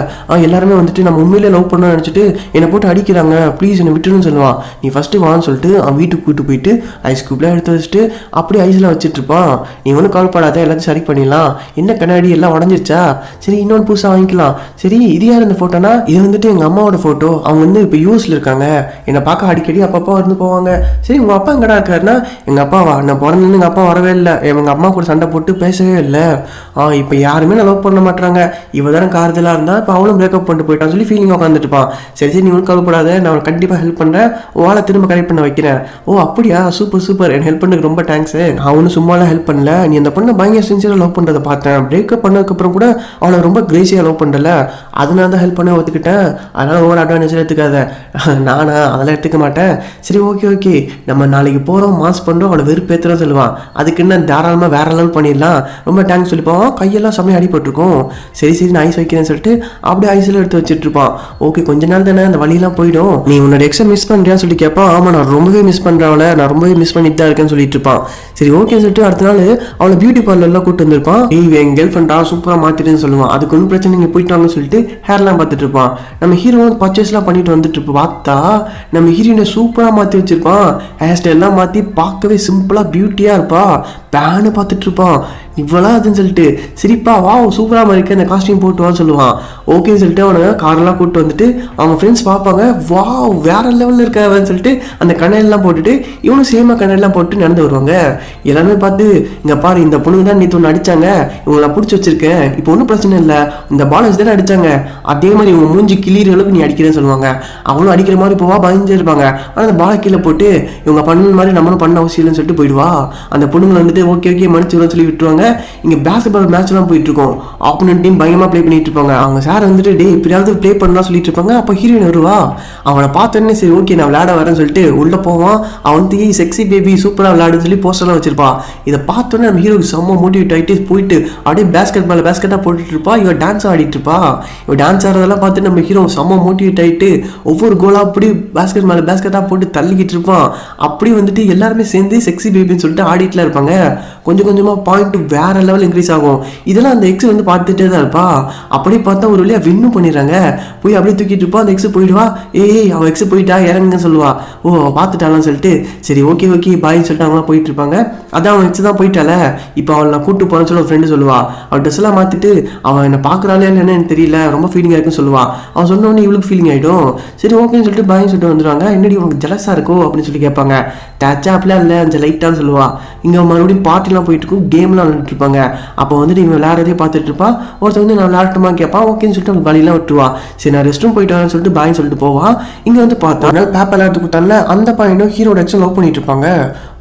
எல்லாருமே வந்துட்டு நம்ம உண்மையிலே லவ் பண்ண நினச்சிட்டு என்னை போட்டு அடிக்கிறாங்க. ப்ளீஸ் என்னை விட்டுருன்னு சொல்லுவான் நீ ஃபஸ்ட்டு வான்னு சொல்லிட்டு அவன் வீட்டுக்கு கூட்டு போயிட்டு ஐஸ் க்யூப்லாம் எடுத்து வச்சுட்டு அப்படியே ஐஸில் வச்சுட்ருப்பான் நீ ஒன்றும் கவலைப்படாத எல்லாத்தையும் சரி பண்ணிடலாம். என்ன கண்ணாடி எல்லாம் உடஞ்சிருச்சா? சரி இன்னொன்று புதுசாக வாங்கிக்கலாம். சரி இது யார் இந்த ஃபோட்டோனா இது வந்துட்டு எங்கள் அம்மாவோட ஃபோட்டோ அவங்க வந்து இப்போ யூஎஸ்ல இருக்காங்க. என்னை பார்க்க அடிக்கடி அப்பப்போ வந்து போவாங்க. சரி உங்கள் அப்பா எங்கடா இருக்காருன்னா எங்கள் அப்பாவா? நான் பிறந்தது எங்கள் அப்பா வரவே இல்லை. எங்கள் அம்மா கூட சண்டை போட்டு பேசவே இல்லை. ஆ இப்போ யாருமே நான் லவ் பண்ண மாட்டாங்க இவ தானே காரதெல்லாம் இருந்தா இப்போ அவளும் பிரேக்கப் பண்ணிட்டு போயிட்டான்னு சொல்லி ஃபீலிங் உட்காந்துட்டுப்பான் சரி சரி நீ ஒன்றும் கவலைப்படாத நான் உனக்கு கண்டிப்பாக ஹெல்ப் பண்ணுறேன் வாழை திரும்ப கரெக்ட் பண்ண வைக்கிறேன். ஓ அப்படியா? சூப்பர் சூப்பர் என் ஹெல்ப் பண்ணதுக்கு ரொம்ப தேங்க்ஸ் நான் ஒன்றும் சும்மாலாம் ஹெல்ப் பண்ணல. நீ அந்த பொண்ணை பயங்கர சின்சியராக லவ் பண்ணுறதை பார்த்தேன். பிரேக்கப் பண்ணதுக்கப்புறம் கூட அவளை ரொம்ப கிரேசியாக லவ் பண்ணல. அதனால தான் ஹெல்ப் பண்ண ஒத்துக்கிட்டேன். அதனால் ஓவர் அட்வான்டேஜ் எடுத்துக்காத. நானா அதெல்லாம் எடுத்துக்க மாட்டேன். சரி ஓகே ஓகே நம்ம நாளைக்கு போகிறோம் மாஸ் பண்ணுறோம் அவளை வெறுப்பேற்றுறோம் சொல்லுவான். அதுக்கு என்ன தாராளமாக வேற லெவல் பண்ணிடலாம். ரொம்ப தேங்க்ஸ் சொல்லிப்போம். கையெல்லாம் செம்மையாக அடிபட்டிருக்கும். சரி சரி நான் ஐஸ் வைக்கிறேன்னு சொல்லிட்டு அப்படியே ஐஸில் எடுத்து வச்சுட்ருப்பான் ஓகே கொஞ்ச நாள் தானே அந்த வழியெல்லாம் போயிடும். நீ உன்னோட எக்ஸை மிஸ் பண்ணுறியான்னு சொல்லி கேட்பான் ஆமாம் நான் ரொம்பவே மிஸ் பண்ணுறேன் அவளை. நான் ரொம்பவே மிஸ் பண்ணிட்டு தான் இருக்கேன்னு சொல்லிட்டு இருப்பான். சரி ஓகேன்னு சொல்லிட்டு அடுத்த நாள் அவளை பியூட்டி பார்லர்லாம் கூட்டு வந்திருப்பான். நீ என் கேர்ள் ஃப்ரெண்டா சூப்பராக மாற்றிட்டுன்னு சொல்லுவான். அதுக்கு ஒன்றும் பிரச்சனை நீங்கள் போயிட்டாங்கன்னு சொல்லிட்டு ஹேர்லாம் பார்த்துட்டு இருப்பான். நம்ம ஹீரோ வந்து பர்ச்சேஸ்லாம் பண்ணிட்டு வந்துட்டு இருப்போம். பார்த்தா நம்ம ஹீரோயினை சூப்பராக மாற்றி வச்சிருப்பான். ஹேர் ஸ்டைல்லாம் மாற்றி பார்க்கவே சிம்பிளாக பியூட்டியாக இருப்பா. பேனு பார்த்துட்டு இருப்பான். இவ்வளோ அதுன்னு சொல்லிட்டு சரிப்பா வா சூப்பராக இருக்க அந்த காஸ்டியூம் போட்டு வான்னு சொல்லுவான். ஓகேன்னு சொல்லிட்டு அவனை காரெல்லாம் கூப்பிட்டு வந்துட்டு அவங்க ஃப்ரெண்ட்ஸ் பார்ப்பாங்க வா வேற லெவலில் இருக்கவன்னு சொல்லிட்டு அந்த கண்ணெல்லாம் போட்டுட்டு இவனும் சேமாக கண்ணெல்லாம் போட்டு நடந்து வருவாங்க. எல்லாமே பார்த்து இங்கே பாரு இந்த பொண்ணுங்க தான் நேற்று ஒன்று அடிச்சாங்க. இவங்களை நான் பிடிச்சி வச்சிருக்கேன். இப்போ ஒன்றும் பிரச்சனை இல்லை. இந்த பாலன்ஸ் தானே அடிச்சாங்க. அதே மாதிரி இவங்க மூஞ்சி கிளியிற அளவுக்கு நீ அடிக்கிறேன்னு சொல்லுவாங்க. அவங்களும் அடிக்கிற மாதிரி போவா பயந்தே இருப்பாங்க. ஆனால் அந்த பாலை கீழே போட்டு இவங்க பண்ண மாதிரி நம்மளும் பண்ண அவசியம் இல்லைன்னு சொல்லிட்டு போயிடுவா. அந்த பொண்ணுங்களை வந்துட்டு ஓகே ஓகே மன்னிச்சு சொல்லி விட்டுருவாங்க. இங்கே பேஸ்கெட்பால் மேட்ச்லாம் போயிட்டுருக்கோம் ஆப்போனன்ட் டீம் பயங்கரமாக ப்ளே பண்ணிட்டு இருப்பாங்க. அவங்க சார் வந்துட்டு டே எப்படியாவது ப்ளே பண்ணலாம் சொல்லிட்டு இருப்பாங்க. அப்போ ஹீரோயின் வருவா. அவனை பார்த்தோன்னே சரி ஓகே நான் விளையாட வரேன்னு சொல்லிட்டு உள்ளே போவான். அவன் தீ செக்ஸி பேபி சூப்பராக விளையாடுன்னு சொல்லி போஸ்டர்லாம் வச்சிருப்பா. இதை பார்த்தோன்னே நம்ம ஹீரோக்கு செம்ம மோட்டிவேட் ஆகிட்டு போயிட்டு அப்படியே பேஸ்கெட் பால் பேஸ்கெட்டாக போட்டுட்டு இருப்பா. இவன் டான்ஸ் ஆடிட்டு இருப்பா. இவன் டான்ஸ் ஆடுறதெல்லாம் பார்த்து நம்ம ஹீரோ செம்ம மோட்டிவேட் ஆகிட்டு ஒவ்வொரு கோலாக அப்படி பேஸ்கெட் மேலே பேஸ்கெட்டாக போட்டு தள்ளிக்கிட்டு இருப்பான். அப்படி வந்துட்டு எல்லாருமே சேர்ந்து செக்ஸி பேபின்னு சொல்லிட்டு ஆடிட்டுலாம் இருப்பாங்க. கொஞ்சம் கொஞ்சமாக பாயிண்ட் வேற லெவல் இன்க்ரீஸ் ஆகும். இதெல்லாம் அந்த எக்ஸ் வந்து பார்த்துட்டே தான் இருப்பா. அப்படியே பார்த்தா ஒரு வழியாக வின்னும் பண்ணிடுறாங்க. போய் அப்படியே தூக்கிட்டு இருப்பா. அந்த எக்ஸ் போயிடுவா. ஏய் அவன் எக்ஸ் போயிட்டா இறங்குங்கன்னு சொல்லுவா. ஓ பார்த்துட்டாலாம் சொல்லிட்டு சரி ஓகே ஓகே பாய்ன்னு சொல்லிட்டு அவங்களாம் போயிட்டு இருப்பாங்க. அதான் அவன் எக்ஸ் தான் போயிட்டால. இப்போ அவளை நான் கூட்டு போறேன்னு சொல்லி ஒரு ஃப்ரெண்டு சொல்லுவா. அவள் ட்ரெஸ் எல்லாம் மாத்திட்டு அவன் என்ன பார்க்குறாளே இல்லை எனக்கு தெரியல. ரொம்ப ஃபீலிங் இருக்குன்னு சொல்லுவா. அவன் சொன்னோடனே இவளுக்கு ஃபீலிங் ஆயிடும். சரி ஓகேன்னு சொல்லிட்டு பாய்னு சொல்லிட்டு வந்துடுவாங்க என்னடி உனக்கு ஜலஸா இருக்கோ அப்படின்னு சொல்லி கேட்பாங்க. தேச்சா அப்படிலாம் இல்லை அந்த லைட்டான்னு சொல்லுவா. இங்கே மறுபடியும் பார்ட்டிலாம் போயிட்டு இருக்கும் கேம்லாம் விளையாண்டுட்டு இருப்பாங்க. அப்போ வந்துட்டு இவன் விளையாடுறதே பார்த்துட்டு இருப்பா ஒருத்தர் வந்து நான் விளையாட்டுமா கேட்பான். ஓகேன்னு சொல்லிட்டு அவன் வழியெல்லாம் விட்டுருவா. சரி நான் ரெஸ்ட் ரூம் போயிட்டு வரேன்னு சொல்லிட்டு பாய்ன்னு சொல்லிட்டு போவா இங்கே வந்து பார்த்தா பேப்பர் விளையாட்டு கொடுத்தால அந்த பையனும் ஹீரோட எக்ஸும் லவ் பண்ணிட்டு இருப்பாங்க.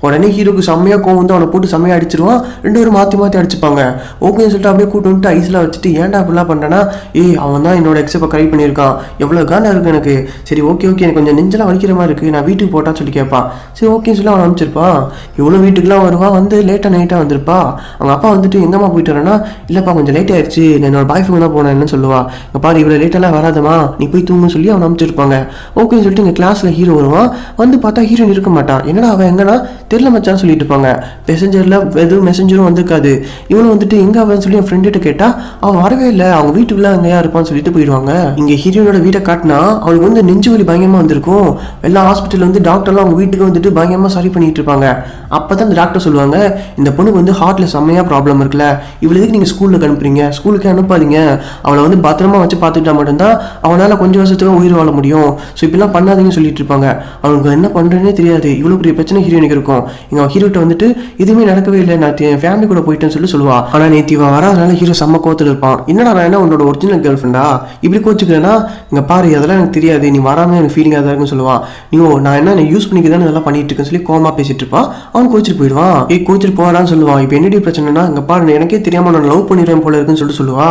உடனே ஹீரோக்கு செம்மையாக கோவம் வந்து அவனை போட்டு செம்மையாக அடிச்சிருவான். ரெண்டு பேரும் மாற்றி மாற்றி அடிச்சுப்பாங்க. ஓகேன்னு சொல்லிட்டு அப்படியே கூட்டு வந்துட்டு ஐஸில் வச்சுட்டு ஏன்டா அப்படிலாம் பண்ணுறேன்னா ஏய் அவன் தான் என்னோட எக்ஸப்பை கை பண்ணியிருக்கான். எவ்வளோ காண்டா இருக்கு எனக்கு? சரி ஓகே ஓகே எனக்கு கொஞ்சம் நெஞ்செல்லாம் வலிக்கிற மாதிரி இருக்குது நான் வீட்டுக்கு போட்டான்னு சொல்லி கேட்பான். சரி ஓகேன்னு சொல்லி அவன் அனுப்பிச்சிருப்பான் இவ்வளோ வீட்டுக்குலாம் வருவான் வந்து லேட்டாக நைட்டாக வந்திருப்பா. அவங்க அப்பா வந்துட்டு எங்கம்மா போயிட்டு வரேன்னா? இல்லைப்பா கொஞ்சம் லேட் ஆயிடுச்சு. நான் என்னோட பாய் ஃப்ரெண்ட் தான் போனேன்னு சொல்லுவா. பாரு இவ்வளோ லேட்டெல்லாம் வராதமா நீ போய் தூங்கு சொல்லி அவன் அனுப்பிச்சிருப்பாங்க. ஓகேன்னு சொல்லிட்டு எங்கள் கிளாஸில் ஹீரோ வருவான். வந்து பார்த்தா ஹீரோயின் இருக்க மாட்டான். என்னடா அவன் எங்கன்னா? தெரியல மச்சான்னு சொல்லிட்டு இருப்பாங்க. மெசஞ்சரில் எதுவும் மெசஞ்சரும் வந்திருக்காது. இவனும் வந்துட்டு எங்கே அவன்? சொல்லி என் ஃப்ரெண்டுகிட்ட கேட்டா அவன் வரவே இல்லை. அவங்க வீட்டுக்குள்ள அங்கேயா இருப்பான்னு சொல்லிட்டு போயிடுவாங்க. இங்கே ஹீரோனோட வீட்டை காட்டினா அவளுக்கு வந்து நெஞ்சு வலி பயங்கரமாக வந்திருக்கும். எல்லா ஹாஸ்பிட்டல் வந்து டாக்டர்லாம் அவங்க வீட்டுக்கு வந்துட்டு பயங்கரமாக சரி பண்ணிட்டு இருப்பாங்க. அப்போ தான் அந்த டாக்டர் சொல்லுவாங்க இந்த பொண்ணுக்கு வந்து ஹார்ட்ல செம்மையாக ப்ராப்ளம் இருக்குல்ல. இவளுக்கு நீங்கள் ஸ்கூலுக்கு அனுப்புறீங்க? ஸ்கூலுக்கு அனுப்பாதீங்க. அவளை வந்து பத்திரமா வச்சு பார்த்துட்டா மட்டும்தான் அவனால் கொஞ்சம் வருஷத்துக்கு உயிர் வாழ முடியும். ஸோ இப்படிலாம் பண்ணாதீங்கன்னு சொல்லிட்டு இருப்பாங்க. அவனுக்கு என்ன பண்ணுறேன்னே தெரியாது. இவ்வளோ பெரிய பிரச்சனை ஹீரோனுக்கு இருக்கும். எங்க ஹீரோட்ட வந்துட்டு எதுவுமே நடக்கவே இல்லை. நான் என் ஃபேமிலி கூட போயிட்டேன்னு சொல்லி சொல்லுவா. ஆனா நேத்தி இவன் வராதனால ஹீரோ செம்ம கோத்துல இருப்பான். என்னடா நான் என்ன உன்னோட ஒரிஜினல் கேர்ள் ஃப்ரெண்டா இப்படி கோச்சுக்கிறேன்னா இங்க பாரு அதெல்லாம் எனக்கு தெரியாது. நீ வராம எனக்கு ஃபீலிங்காக தான் இருக்குன்னு சொல்லுவான் நீ ஓ, நான் என்ன யூஸ் பண்ணிக்க தான் இதெல்லாம் பண்ணிட்டு இருக்கேன்னு சொல்லி கோமா பேசிட்டு இருப்பான் அவன் கோச்சிட்டு போயிடுவான். ஏய் கோச்சிட்டு போறான்னு சொல்லுவான் இப்போ என்னடி பிரச்சனைனா இங்க பாரு எனக்கே தெரியாம நான் லவ் பண்ணிடுறேன் போல இருக்குன்னு சொல்லிட்டு சொல்லுவா.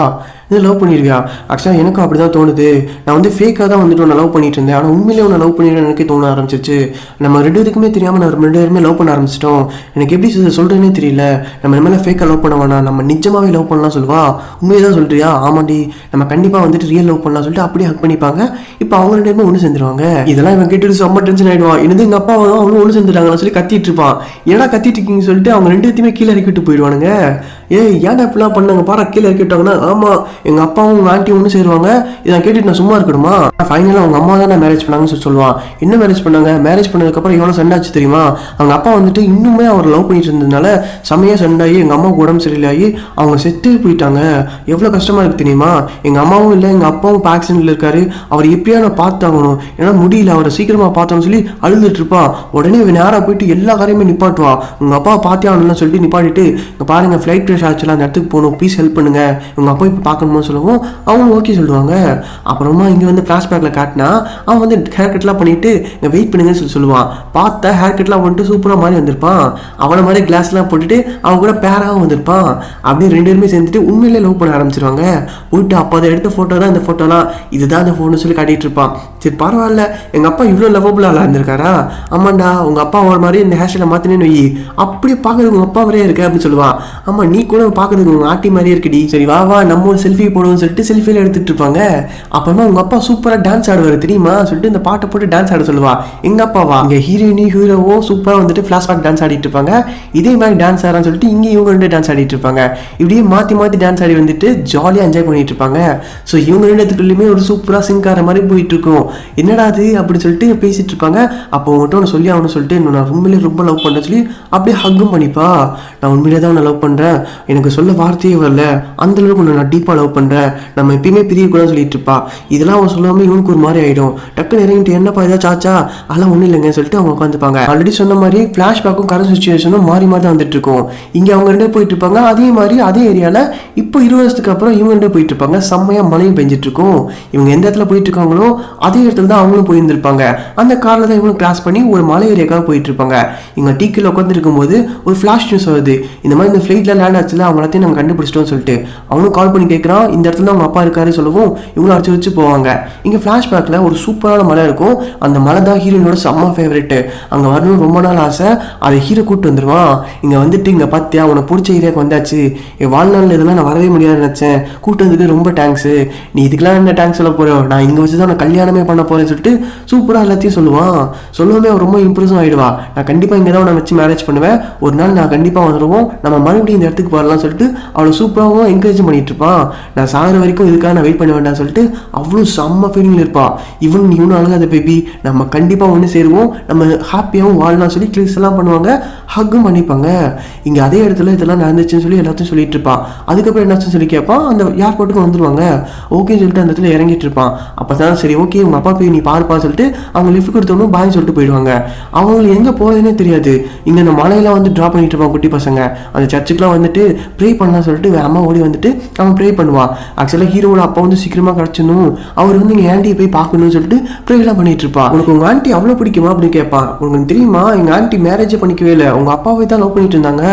இது லவ் பண்ணிடுவியா ஆக்சுவலாக எனக்கும் அப்படி தான் தோணுது. நான் வந்து ஃபேக்காக தான் வந்துட்டு உன்னை லவ் பண்ணிட்டு இருந்தேன். ஆனால் உண்மையிலே உன்னை லவ் பண்ணிடுறேன் எனக்கே தோண ஆரம்பிச்சிருச்சு. நம்ம ரெண்டு பேருக்குமே தெரியாமல் நம்ம ரெண்டு பேருமே லவ் பண்ண ஆரம்பிச்சிட்டோம். எனக்கு எப்படி சொல்ல- தெரியல. நம்ம இனிமேல் ஃபேக்காக லவ் பண்ண வேணாம். நம்ம நிஜமாவே லவ் பண்ணலாம் சொல்லுவா. உண்மையை தான் சொல்றியா? ஆமாண்டி. நம்ம கண்டிப்பாக வந்துட்டு ரியல் லவ் பண்ணலாம் சொல்லிட்டு அப்படியே ஹக் பண்ணிப்பாங்க. இப்போ அவங்க ரெண்டு பேருமே ஒன்று சேர்ந்துருவாங்க. இதெல்லாம் இவன் கேட்டுட்டு செம்ம டென்ஷன் ஆயிடுவான் என்னது எங்கள் அப்பா அவனும் ஒன்று சேர்ந்துட்டாங்கன்னு சொல்லி கத்திட்டு இருப்பான் ஏன்னா கத்திட்டு இருக்கீங்கன்னு சொல்லிட்டு அவங்க ரெண்டு பேத்தையுமே கீழே இறக்கிட்டு போயிடுவானுங்க. ஏய் ஏன்டா இப்படிலாம் பண்ணாங்க? பாரு கீழே இறக்கிட்டாங்கன்னா ஆமாம் ஆமா எங்க அப்பாவும் உங்கள் ஆண்டியும் ஒன்று சேருவாங்க. இதை கேட்டுட்டு நான் சும்மா இருக்கணுமா? ஃபைனலாக அவங்க அம்மா தான் மேரேஜ் பண்ணாங்கன்னு சொல்லி சொல்லுவான் என்ன மேரேஜ் பண்ணாங்க? மேரேஜ் பண்ணதுக்கப்புறம் எவ்வளோ சண்டாச்சு தெரியுமா? அவங்க அப்பா அப்பா வந்துட்டு இன்னுமே அவர் லவ் பண்ணிட்டு இருந்ததுனால செம்மையாக சண்டாகி எங்கள் அம்மாவுக்கு உடம்பு சரியில்லாகி அவங்க செத்து போயிட்டாங்க. எவ்வளோ கஷ்டமாக இருக்குது தெரியுமா? எங்கள் அம்மாவும் இல்லை எங்கள் அப்பாவும் இப்போ ஆக்சிடென்ட்ல இருக்காரு. அவர் எப்படியா நான் பார்த்தாகணும்? ஏன்னா முடியல அவரை சீக்கிரமாக பார்த்தோம்னு சொல்லி அழுதுட்டு இருப்பான் உடனே இவன் நேராக போயிட்டு எல்லா காரியமே நிப்பாட்டுவான் உங்கள் அப்பா பார்த்தே ஆகணும்னு சொல்லிட்டு நிப்பாட்டிட்டு இங்கே பாருங்கள் ஃப்ளைட் கிராஷ் ஆச்சுல அந்த இடத்துக்கு போகணும். ப்ளீஸ் ஹெல்ப் பண்ணுங்க. உங்கள் அப்பா இப்போ பார்க்கணும்னு சொல்லவும். அவங்க ஓகே சொல்லுவாங்க. அப்புறமா இங்கே வந்து ஃப்ளாஷ்பேக்கில் காட்டினா அவன் வந்து ஹேர் கட்லாம் பண்ணிட்டு இங்கே வெயிட் பண்ணுங்கன்னு சொல்லி சொல்லுவான். பார்த்தா ஹேர் கட்லாம் வந்துட்டு சூப்பராக சூப்பராக மாதிரி வந்திருப்பான். அவனை மாதிரி கிளாஸ்லாம் போட்டுட்டு அவன் கூட பேராகவும் வந்திருப்பான். அப்படியே ரெண்டு பேருமே சேர்ந்துட்டு உண்மையிலே லவ் பண்ண ஆரம்பிச்சிருவாங்க. போயிட்டு அப்போ அதை எடுத்த ஃபோட்டோ தான் இந்த ஃபோட்டோலாம் இதுதான் அந்த ஃபோனு சொல்லி காட்டிட்டு இருப்பான். சரி பரவாயில்ல. எங்கள் அப்பா இவ்வளோ லவபுளாக இருந்திருக்காரா? ஆமாண்டா உங்கள் அப்பா ஒரு மாதிரி இந்த ஹேர் ஸ்டைலை மாற்றினேன்னு வை அப்படியே பார்க்கறதுக்கு உங்கள் அப்பா மாதிரியே இருக்கு அப்படின்னு சொல்லுவான் ஆமாம் நீ கூட பார்க்குறதுக்கு உங்கள் ஆட்டி மாதிரியே இருக்குடி. சரி வா வா நம்ம ஒரு செல்ஃபி போடுவோம்னு சொல்லிட்டு செல்ஃபியில் எடுத்துட்டு இருப்பாங்க. அப்புறமா உங்கள் அப்பா சூப்பராக டான்ஸ் ஆடுவார் தெரியுமா? சொல்லிட்டு இந்த பாட்டை போட்டு டான்ஸ் ஆட சொல்லுவா. எங்க அப்பாவா? இங்கே ஹீரோயினி ஹீரோவும் சூப்பராக வந்துட்டு ஃப்ளாஷ்பேக் டான்ஸ் ஆடிட்டு இருப்பாங்க. இதே மாதிரி டான்ஸ் ஆடான்னு சொல்லிட்டு இங்கே இவங்க ரெண்டு டான்ஸ் ஆடிட்டு இருப்பாங்க. இப்படியே மாற்றி மாற்றி டான்ஸ் ஆடி வந்துட்டு ஜாலியாக என்ஜாய் பண்ணிட்டு இருப்பாங்க. ஸோ இவங்க ரெண்டுத்துக்குள்ளேயுமே ஒரு சூப்பராக சிங்க் ஆகிற மாதிரி போயிட்டு இருக்கும் என்னடா அது? அப்படின்னு சொல்லிட்டு பேசிட்டு இருப்பாங்க. அப்போ உங்கள்கிட்ட ஒன்று சொல்லி அவனு சொல்லிட்டு நான் உண்மையிலே ரொம்ப லவ் பண்ணுறேன் சொல்லி அப்படியே ஹக்கும் பண்ணிப்பா. நான் உண்மையிலே தான் உன்னை லவ் பண்ணுறேன் எனக்கு சொல்ல வார்த்தையே வரல. அந்த அளவுக்கு உன்னை நான் டீப்பாக லவ் பண்ணுறேன் நம்ம எப்பயுமே பிரியக்கூடாதுன்னு சொல்லிட்டு இருப்பா. இதெல்லாம் அவன் சொல்லாமல் இவனுக்கு ஒரு மாதிரி ஆகிடும் டக்குன்னு இறங்கிட்டு என்னப்பா ஏதாச்சும் ஆச்சா அதெல்லாம் ஒன்றும் இல்லைங்க சொல்லிட்டு அவங்க உட்காந்துப்பாங்க ஆல்ரெடி சொன்ன மாதிரி ஃப்ளாஷ்பேக்கும் கரண்ட் சுச்சுவேஷனும் மாறி மாறி தான் வந்துட்டு இருக்கும் இங்கே அவங்க ரெண்டே போயிட்டு இருப்பாங்க அதே மாதிரி அதே ஏரியாவில் இப்போ இருபது வருஷத்துக்கு அப்புறம் இவங்க ரெண்டே போயிட்டு இருப்பாங்க செம்மையாக மழையும் பெஞ்சிட்டு இருக்கும் இவங்க எந்த இடத்துல போயிட்டு இருக்காங்களோ அதே இடத்துல தான் அவங்களும் போயிருந்திருப்பாங்க. அந்த காரில் தான் இவங்களும் கிராஸ் பண்ணி ஒரு மலை ஏரியாக்காக போயிட்டு இருப்பாங்க இவங்க டீக்கில் உட்காந்துருக்கும் போது ஒரு ஃப்ளாஷ் நியூஸ் வருது. இந்த மாதிரி இந்த ஃப்ளைட்டில் லேண்ட் ஆச்சுல அவங்க எல்லாத்தையும் நாங்கள் கண்டுபிடிச்சிட்டோம்னு சொல்லிட்டு. அவனும் கால் பண்ணி கேட்குறான் இந்த இடத்துல தான் அவங்க அப்பா இருக்காரு சொல்லவும் இவங்களும் அடிச்சு வச்சு போவாங்க. இங்கே ஃப்ளாஷ்பேக்கில் ஒரு சூப்பரான மலை இருக்கும். அந்த மலை தான் ஹீரோயினோட செம்ம ஃபேவரெட்டு அங்கே வரணும்னு ரொம்ப நாள் ஆசை. அதை ஹீரோ கூப்பிட்டு வந்துடுவான் இங்கே வந்துட்டு இங்கே பார்த்தியா உனக்கு பிடிச்ச ஏரியாவுக்கு வந்தாச்சு. என் வாழ்நாளில் இதெல்லாம் நான் வரவே முடியாதுன்னு நினச்சேன். கூப்பிட்டு வந்ததுக்கு ரொம்ப தேங்க்ஸு நீ இதுக்கெல்லாம் என்ன தேங்க்ஸ் சொல்ல போகிறோம் நான் இங்கே வச்சு தான் நான் கல்யாணமே பண்ண போகிறேன்னு சொல்லிட்டு சூப்பராக எல்லாத்தையும் சொல்லுவான். சொல்லவுமே அவன் ரொம்ப இம்ப்ரூவ் ஆகிடுவா நான் கண்டிப்பாக இங்கே தான் உன்னை வச்சு மேரேஜ் பண்ணுவேன். ஒரு நாள் நான் கண்டிப்பாக வந்துடுவோம் நம்ம மறுபடியும் இந்த இடத்துக்கு வரலாம்னு சொல்லிட்டு அவளை சூப்பராகவும் என்கரேஜ் பண்ணிட்டு இருப்பான். நான் சாகிற வரைக்கும் இதுக்காக நான் வெயிட் பண்ண வேண்டாம்னு சொல்லிட்டு அவ்வளோ செம்ம ஃபீலிங்கில் இருப்பான் இவன் இவனும் அழுகாத பேபி நம்ம கண்டிப்பாக ஒன்று சேருவோம். நம்ம ஹாப்பியாகவும் வாழலாம் சொல்லி எல்லாம் பண்ணுவாங்க ஹக்கும் பண்ணிப்பாங்க. இங்கே அதே இடத்துல இதெல்லாம் நடந்துச்சுன்னு சொல்லி எல்லாத்தையும் சொல்லிட்டு இருப்பான். அதுக்கப்புறம் என்னாச்சுன்னு சொல்லி கேட்பான் அந்த ஏர்போர்ட்டுக்கு வந்துருவாங்க. ஓகேன்னு சொல்லிட்டு அந்த இடத்துல இறங்கிட்டு இருப்பான். அப்போ தான் சரி ஓகே உங்கள் அப்பா போய் நீ பாருப்பா சொல்லிட்டு அவங்க லிஃப்ட் கொடுத்தவனும் பாய் சொல்லிட்டு போயிடுவாங்க. அவங்களுக்கு எங்கே போகிறதுனே தெரியாது. இங்கே இந்த மலையெல்லாம் வந்து ட்ராப் பண்ணிட்டு இருப்பான் குட்டி பசங்க. அந்த சர்ச்சுக்குலாம் வந்துட்டு ப்ரே பண்ணலாம் சொல்லிட்டு அம்மா ஓடி வந்துட்டு அவன் ப்ரே பண்ணுவான். ஆக்சுவலாக ஹீரோட அப்பா வந்து சீக்கிரமாக கிடச்சிடணும். அவர் வந்து எங்கள் ஆண்டியை போய் பார்க்கணும்னு சொல்லிட்டு ப்ரேலாம் பண்ணிட்டு இருப்பான். உனக்கு உங்கள் ஆண்டி அவ்வளோ பிடிக்குமா? அப்படின்னு கேட்பான். உங்களுக்கு தெரியுமா? எங்கள் ஆண்டி மேரேஜே பண்ணிக்கவே இல்லை. உங்கள் அப்பாவை தான் லவ் பண்ணிட்டு இருந்தாங்க.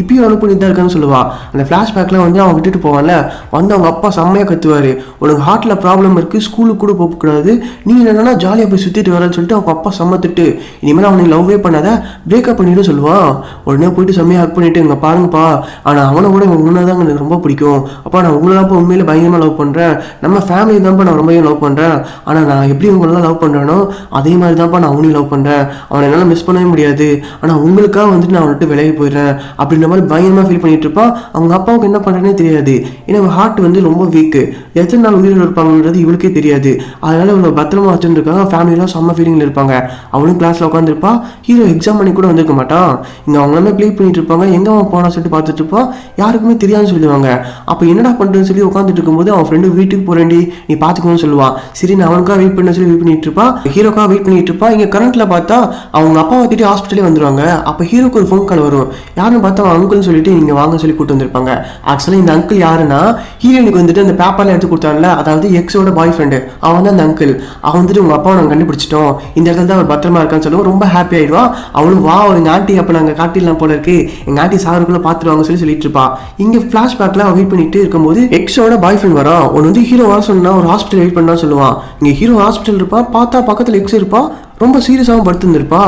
இப்பயும் லவ் பண்ணிட்டு தான் இருக்கான்னு சொல்லுவா. அந்த ஃப்ளாஷ்பேக்கில் வந்து அவன் விட்டுட்டு போவான்ல. வந்து அவங்க அப்பா செம்மையாக கத்துவார். உனக்கு ஹார்ட்டில் ப்ராப்ளம் இருக்குது ஸ்கூலுக்கு கூட போகக்கூடாது நீ என்னன்னா ஜாலியாக போய் சுற்றிட்டு வரேன்னு சொல்லிட்டு அவங்க அப்பா சம்மத்துட்டு இனிமேல் அவனுக்கு லவ்வே பண்ணாத பிரேக்கப் பண்ணிட்டு சொல்லுவான் உடனே போயிட்டு செம்மையாக ஹக் பண்ணிட்டு இங்கே பாருங்கப்பா. ஆனால் அவனை கூட உங்களை தான் எனக்கு ரொம்ப பிடிக்கும். அப்பா நான் உங்களை தான் உண்மையிலே பயங்கரமாக லவ் பண்ணுறேன் நம்ம ஃபேமிலி தான்ப்பா நான் ரொம்பவே லவ் பண்ணுறேன் ஆனால் நான் எப்படி உங்களெல்லாம் லவ் பண்ணுறேனோ அதே மாதிரி தான்ப்பா நான் அவனையும் லவ் பண்ணுறேன் அவனை என்னால் மிஸ் பண்ணவே முடியாது. ஆனால் உங்களுக்காக வந்துட்டு நான் வந்துட்டு விலகி போயிடுறேன் அப்படின்ற மாதிரி பயங்கரமாக ஃபீல் பண்ணிட்டு இருப்பான் அவங்க அப்பாவுக்கு என்ன பண்ணுறேனே தெரியாது. ஏன்னா ஹார்ட் வந்து ரொம்ப வீக்கு எத்தனை நாள் உயிரில் இருப்பாங்கன்றது இவளுக்கே தெரியாது. அதனால இவ்வளோ பத்திரமா வச்சுருக்காங்க ஃபேமிலியெலாம் செம்ம ஃபீலிங்கில் இருப்பாங்க. அவனும் கிளாஸில் உட்காந்துருப்பா ஹீரோ எக்ஸாம் பண்ணி கூட வந்திருக்க மாட்டான் இங்கே அவங்க எல்லாமே ப்ளே பண்ணிட்டு இருப்பாங்க? எங்கே அவன் போனா சொல்லிட்டு பார்த்துட்டு இருப்பான் யாருக்குமே தெரியாதுன்னு சொல்லுவாங்க அப்போ என்னடா பண்ணுறேன்னு சொல்லி உட்காந்துட்டு இருக்கும்போது அவன் ஃப்ரெண்டு வீட்டுக்கு போறேன்டி நீ பார்த்துக்கணும்னு சொல்லுவான் சரி நான் அவனுக்காக வெயிட் பண்ண சொல்லி வெயிட் பண்ணிட்டு இருப்பான் ஹீரோக்காக வெயிட் பண்ணிட்டு இருப்பான் இங்கே கரண்ட்ல பார்த்தா அவங்க அப்பா வந்துட்டு ஹாஸ்பிட்டல் வந்துருவாங்க. அப்போ ஹீரோக்கு ஒரு ஃபோன் கால் வரும். யாருன்னு பார்த்தா அவன் அங்கிள்னு சொல்லிட்டு நீங்கள் வாங்க சொல்லி கூட்டு வந்திருப்பாங்க. ஆக்சுவலாக இந்த அங்கிள் யாருன்னா ஹீரோனுக்கு வந்துட்டு அந்த பேப்பரில் எடுத்து கொடுத்தாங்கல்ல அதாவது எக்ஸோட பாய் ஃப்ரெண்டு அவன் தான் அந்த அங்கிள் அவன் வந்துட்டு உங்கள் அப்பாவை நாங்கள் கண்டுபிடிச்சிட்டோம். இந்த இடத்துல தான் அவர் பத்திரமா இருக்கான்னு சொல்லுவோம் ரொம்ப ஹாப்பி ஆயிடுவான். அவளும் வா எங்கள் ஆண்டி அப்போ நாங்கள் காட்டிடலாம் போல இருக்கு. எங்கள் ஆண்டி சாகருக்குள்ளே பார்த்துருவாங்க சொல்லி சொல்லிட்டு இருப்பா. இங்கே ஃப்ளாஷ்பேக்கில் அவன் வெயிட் பண்ணிட்டு இருக்கும்போது எக்ஸோட பாய் ஃப்ரெண்ட் வரான். ஒன்று வந்து ஹீரோ வர சொன்னா ஒரு ஹாஸ்பிட்டல் வெயிட் பண்ணா சொல்லுவான். இங்கே ஹீரோ ஹாஸ்பிட்டல் இருப்பான் பார்த்தா பக்கத்தில் எக்ஸ் இருப்பா ரொம்ப சீரியஸாகவும் படுத்துருந்துருப்பா.